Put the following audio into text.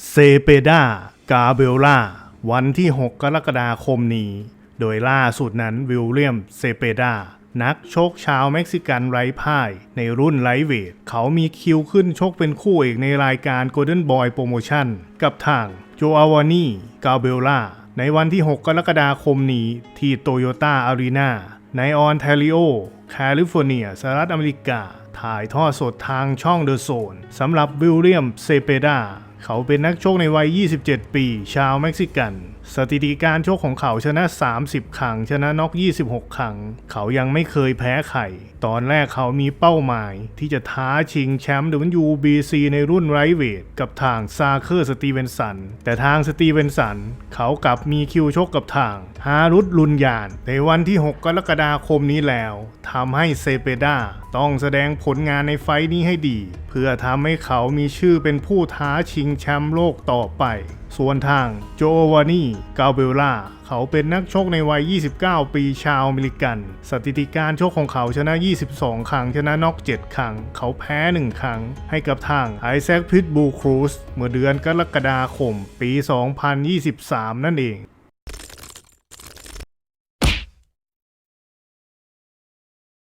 เซเปดากาเบลล่าวันที่ 6 กรกฎาคมนี้ โดยล่าสุดนั้นวิลเลียมเซเปดานักชกชาวเม็กซิกันไร้พ่าย ในรุ่นไลท์เวท เขามีคิวขึ้นชกเป็นคู่เอกในรายการ Golden Boy Promotion กับทางโจอาวานีกาเบลล่าในวันที่ 6 กรกฎาคมนี้ที่โตโยต้าอารีนาในออนแทริโอแคลิฟอร์เนียสหรัฐอเมริกา ถ่ายทอดสดทางช่องเดอะโซนสำหรับวิลเลียมเซเปดา เขาเป็นนักชกในวัย 27 ปี ชาวเม็กซิกันสถิติการชกของเขาชนะ 30 ครั้ง ชนะน็อก 26 ครั้ง เขายังไม่เคยแพ้ใครตอนแรกเขามีเป้าหมายที่จะท้าชิงแชมป์ WBC ในรุ่นไรเวทกับทางซาเคอร์สตีเวนสัน แต่ทางสตีเวนสัน เขากลับมีคิวชกกับทางฮารุตลุนยาน ในวันที่ 6 กรกฎาคมนี้แล้วทำให้เซเปดาต้องแสดงผลงานในไฟต์นี้ให้ดี เพื่อทำให้เขามีชื่อเป็นผู้ท้าชิงแชมป์โลกต่อไป ส่วนทางโจวานีกาเบลล่า เขาเป็นนักชกในวัย 29 ปีชาวอเมริกัน สถิติการชกของเขาชนะ 22 ครั้ง ชนะน็อก 7 ครั้ง เขาแพ้ 1 ครั้ง ให้กับทางไอแซคพิทบูครูสเมื่อเดือนกรกฎาคม ปี 2023 นั่นเอง